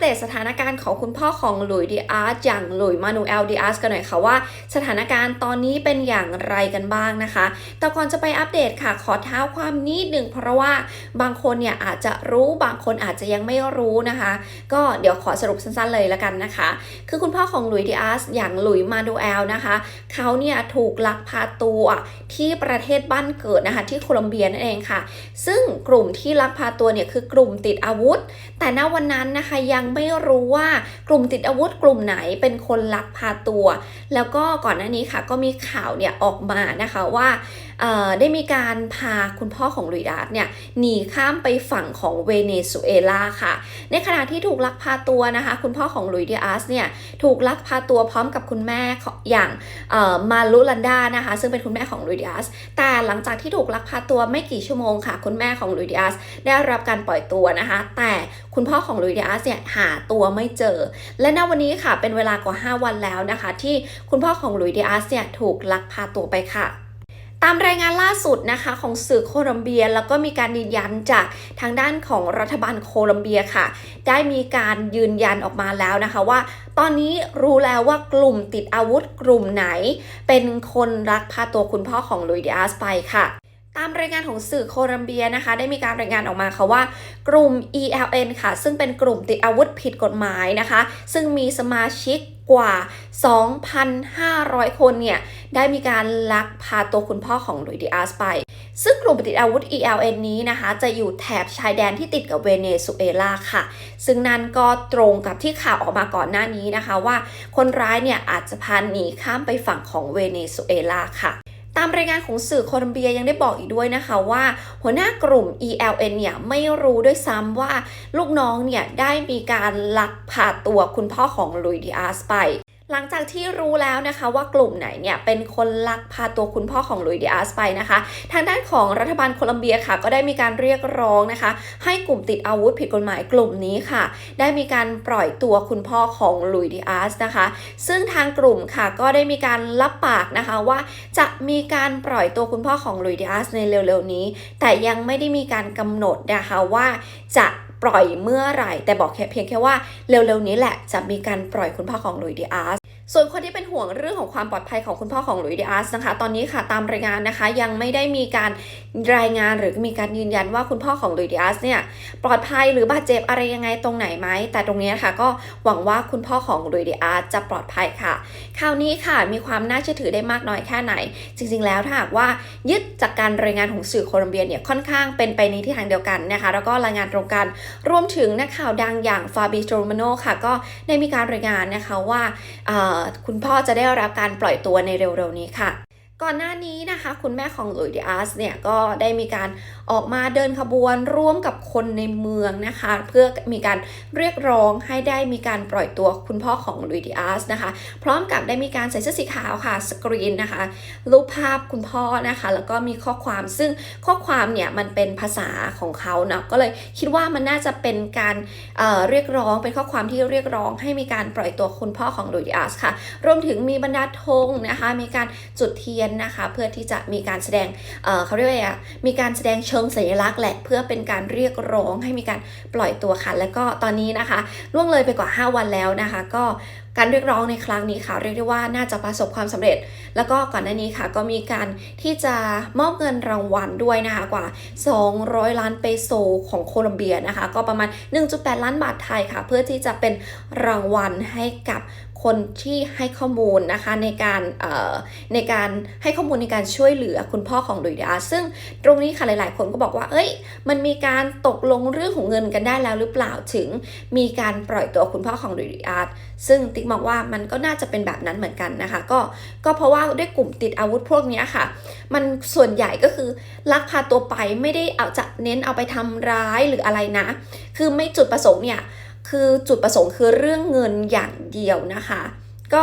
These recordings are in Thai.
เดตสถานการณ์ของคุณพ่อของหลุยดีอาร์อย่างหลุยมานูเอลดีอาร์กันหน่อยค่ะว่า สถานการณ์ตอนนี้เป็นอย่างไรกันบ้างนะคะ แต่ก่อนจะไปอัปเดตค่ะขอเท้าความนิดหนึ่งเพราะว่าบางคนเนี่ยอาจจะรู้บางคนอาจจะยังไม่รู้นะคะ ก็เดี๋ยวขอสรุปสั้นๆเลยละกันนะคะ คือคุณพ่อของหลุยดีอาร์อย่างหลุยมานูเอลนะคะเขาเนี่ยถูกลักพาตัวที่ประเทศบ้านเกิดนะคะที่โคลอมเบียนั่นเองค่ะ ซึ่งกลุ่มที่ลักพาตัวเนี่ยคือกลุ่มติดอาวุธ แต่ณวันนั้นนะคะยังไม่รู้ว่ากลุ่มติดอาวุธกลุ่มไหนเป็นคนลักพาตัว แล้วก็ก่อนหน้านี้ค่ะก็มีข่าวเนี่ยออกมานะคะว่าได้มีการพาคุณพ่อของลุยดาร์ดเนี่ยหนีข้ามไปฝั่งของเวเนซุเอลาค่ะ ในขณะที่ถูกลักพาตัวนะคะ คุณพ่อของลุยดิอาสเนี่ยถูกลักพาตัวพร้อมกับคุณแม่อย่างมาลุลันดานะคะ ซึ่งเป็นคุณแม่ของลุยดิอาสแต่หลังจากที่ถูกลักพาตัวไม่กี่ชั่วโมงค่ะ คุณแม่ของลุยดิอาสได้รับการปล่อยตัวนะคะ แต่คุณพ่อของลุยดิอาสเนี่ยหาตัวไม่เจอ และณวันนี้ค่ะเป็นเวลากว่า 5 วันแล้วนะคะ ที่คุณพ่อของลุยดิอาสเนี่ยถูกลักพาตัวไปค่ะตามรายงานล่าสุดนะคะของสื่อโคลัมเบีย แล้วก็มีการยืนยันจากทางด้านของรัฐบาลโคลัมเบียค่ะ ได้มีการยืนยันออกมาแล้วนะคะว่า ตอนนี้รู้แล้วว่ากลุ่มติดอาวุธกลุ่มไหน เป็นคนรักพาตัวคุณพ่อของลุยดิอาสไปค่ะ ตามรายงานของสื่อโคลัมเบียนะคะ ได้มีการรายงานออกมาค่ะว่า กลุ่ม ELN ค่ะ ซึ่งเป็นกลุ่มติดอาวุธผิดกฎหมายนะคะ ซึ่งมีสมาชิกกว่า 2,500 คนเนี่ย ได้มีการลักพาตัวคุณพ่อของลุยดิอาสไป ซึ่งกลุ่มติดอาวุธ ELN นี้นะคะ จะอยู่แถบชายแดนที่ติดกับเวเนซุเอลาค่ะ ซึ่งนั่นก็ตรงกับที่ข่าวออกมาก่อนหน้านี้นะคะว่าคนร้ายเนี่ยอาจจะพาหนีข้ามไปฝั่งของเวเนซุเอลาค่ะามรายงานของสื่อโคลัมเบียยังได้บอกอีกด้วยนะคะว่า หัวหน้ากลุ่ม ELN เนี่ยไม่รู้ด้วยซ้ำว่าลูกน้องเนี่ยได้มีการลักพาตัวคุณพ่อของลุยดิอาสไป หลังจากที่รู้แล้วนะคะว่ากลุ่มไหนเนี่ยเป็นคนลักพาตัวคุณพ่อของลุยดิอาสไปนะคะ ทางด้านของรัฐบาลโคลัมเบียค่ะ ก็ได้มีการเรียกร้องนะคะ ให้กลุ่มติดอาวุธผิดกฎหมายกลุ่มนี้ค่ะ ได้มีการปล่อยตัวคุณพ่อของลุยดิอาสนะคะ ซึ่งทางกลุ่มค่ะก็ได้มีการรับปากนะคะว่าจะมีการปล่อยตัวคุณพ่อของลุยดิอาสในเร็วๆนี้ แต่ยังไม่ได้มีการกำหนดนะคะว่าจะปล่อยเมื่อไหร่ แต่บอกแค่เพียงแค่ว่าเร็วๆนี้แหละจะมีการปล่อยคุณพ่อของลุยดิอาส ส่วนคนที่เป็นห่วงเรื่องของความปลอดภัยของคุณพ่อของหลุยส์ดิอาสนะคะ ตอนนี้ค่ะตามรายงานนะคะ ยังไม่ได้มีการรายงานหรือมีการยืนยันว่าคุณพ่อของหลุยส์ดิอาสเนี่ยปลอดภัยหรือบาดเจ็บอะไรยังไงตรงไหนไหมแต่ตรงนี้ค่ะก็หวังว่าคุณพ่อของหลุยส์ดิอาสจะปลอดภัยค่ะคราวนี้ค่ะมีความน่าเชื่อถือได้มากน้อยแค่ไหน จริง ๆ แล้วถ้าหากว่ายึดจากการรายงานของสื่อโคลัมเบียเนี่ยค่อนข้างเป็นไปในทิศทางเดียวกันนะคะ แล้วก็รายงานตรงกันรวมถึงนักข่าวดังอย่างฟาบิโ o รมาโนค่ะ ก็ได้มีการรายงานนะคะว่าคุณพ่อจะได้รับการปล่อยตัวในเร็วๆนี้ค่ะ ก่อนหน้านี้นะคะ คุณแม่ของหลุยส์ดิอาสเนี่ยก็ได้มีการออกมาเดินขบวนร่วมกับคนในเมืองนะคะ เพื่อมีการเรียกร้องให้ได้มีการปล่อยตัวคุณพ่อของลุยส์ดิอาสนะคะ พร้อมกับได้มีการใส่เสื้อสีขาวค่ะสกรีนนะคะรูปภาพคุณพ่อนะคะ แล้วก็มีข้อความซึ่งข้อความเนี่ยมันเป็นภาษาของเขาเนาะก็เลยคิดว่ามันน่าจะเป็นการเเรียกร้องเป็นข้อความที่เรียกร้องให้มีการปล่อยตัวคุณพ่อของลุยส์ดิอาสค่ะ รวมถึงมีบรรดาธงนะคะ มีการจุดเทียนนะคะ เพื่อที่จะมีการแสดงเเขาเรียกว่าอะมีการแสดงเชิงสัญลักษณ์แหละเพื่อเป็นการเรียกร้องให้มีการปล่อยตัวค่ะ แล้วก็ตอนนี้นะคะล่วงเลยไปกว่า 5 วันแล้วนะคะ ก็การเรียกร้องในครั้งนี้ค่ะ เรียกได้ว่าน่าจะประสบความสำเร็จ แล้วก็ก่อนหน้านี้ค่ะก็มีการที่จะมอบเงินรางวัลด้วยนะคะกว่า 200 ล้านเปโซของโคลัมเบียนะคะ ก็ประมาณ 1.8 ล้านบาทไทยค่ะ เพื่อที่จะเป็นรางวัลให้กับคนที่ให้ข้อมูลนะคะในการเอ่อในการให้ข้อมูลในการช่วยเหลือคุณพ่อของลุยดา ซึ่งตรงนี้ค่ะหลายๆ คนก็บอกว่า เอ้ย มันมีการตกลงเรื่องของเงินกันได้แล้วหรือเปล่าถึง มีการปล่อยตัวคุณพ่อของลุยดาซึ่งตกมองว่ามันก็น่าจะเป็นแบบนั้นเหมือนกันนะคะ ก็ก็เพราะว่าด้วยกลุ่มติดอาวุธพวกนี้ค่ะ มันส่วนใหญ่ก็คือลักพาตัวไปไม่ได้เอาจะเน้นเอาไปทำร้ายหรืออะไรนะ คือไม่จุดประสงค์เนี่ยคือจุดประสงค์คือเรื่องเงินอย่างเดียวนะคะ ก็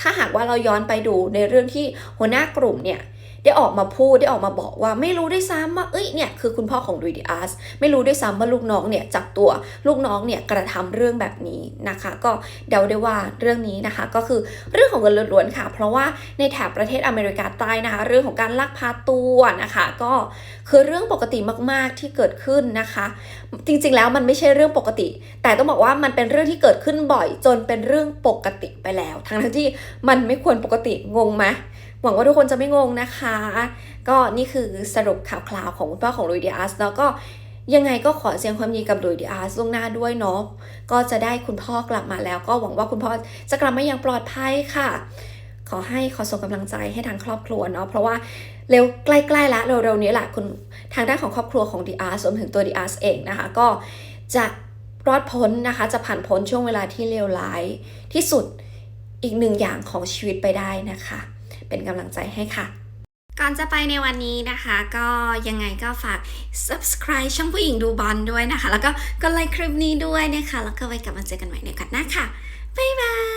ถ้าหากว่าเราย้อนไปดูในเรื่องที่หัวหน้ากลุ่มเนี่ย ได้ออกมาพูดได้ออกมาบอกว่าไม่รู้ด้วยซ้ำว่าเอ้ยเนี่ยคือคุณพ่อของลุยดิอาสไม่รู้ด้วยซ้ำว่าลูกน้องเนี่ยจับตัวลูกน้องเนี่ยกระทำเรื่องแบบนี้นะคะ ก็เดาได้ว่าเรื่องนี้นะคะ ก็คือเรื่องของเงินล้วนๆค่ะ เพราะว่าในแถบประเทศอเมริกาใต้นะคะ เรื่องของการลักพาตัวนะคะ ก็คือเรื่องปกติมากๆที่เกิดขึ้นนะคะ จริงๆแล้วมันไม่ใช่เรื่องปกติ แต่ต้องบอกว่ามันเป็นเรื่องที่เกิดขึ้นบ่อย จนเป็นเรื่องปกติไปแล้ว ทั้งที่มันไม่ควรปกติงงไหม หวังว่าทุกคนจะไม่งงนะคะ ก็นี่คือสรุปข่าวคราวของคุณพ่อของลุยดิอาสแล้วก็ยังไงก็ขอแสดงความยินดีกับลุยดิอาสล่วงหน้าด้วยเนาะก็จะได้คุณพ่อกลับมาแล้ว ก็หวังว่าคุณพ่อจะกลับมาอย่างปลอดภัยค่ะ ขอให้ขอส่งกำลังใจให้ทางครอบครัวเนาะเพราะว่าเร็วใกล้ๆละเร็วๆนี้แหละคุณทางด้านของครอบครัวของดิอาร์สรวมถึงตัวดิอาร์สเองนะคะ ก็จะรอดพ้นนะคะ จะผ่านพ้นช่วงเวลาที่เลวร้ายที่สุดอีกหนึ่งอย่างของชีวิตไปได้นะคะ เป็นกำลังใจให้ค่ะก่อนจะไปในวันนี้นะคะ ก็ยังไงก็ฝาก subscribe ช่องผู้หญิงดูบอลด้วยนะคะ แล้วก็กดไลค์คลิปนี้ด้วยนะคะ แล้วก็ไว้กลับมาเจอกันใหม่ในโอกาสหน้าค่ะ บ๊ายบาย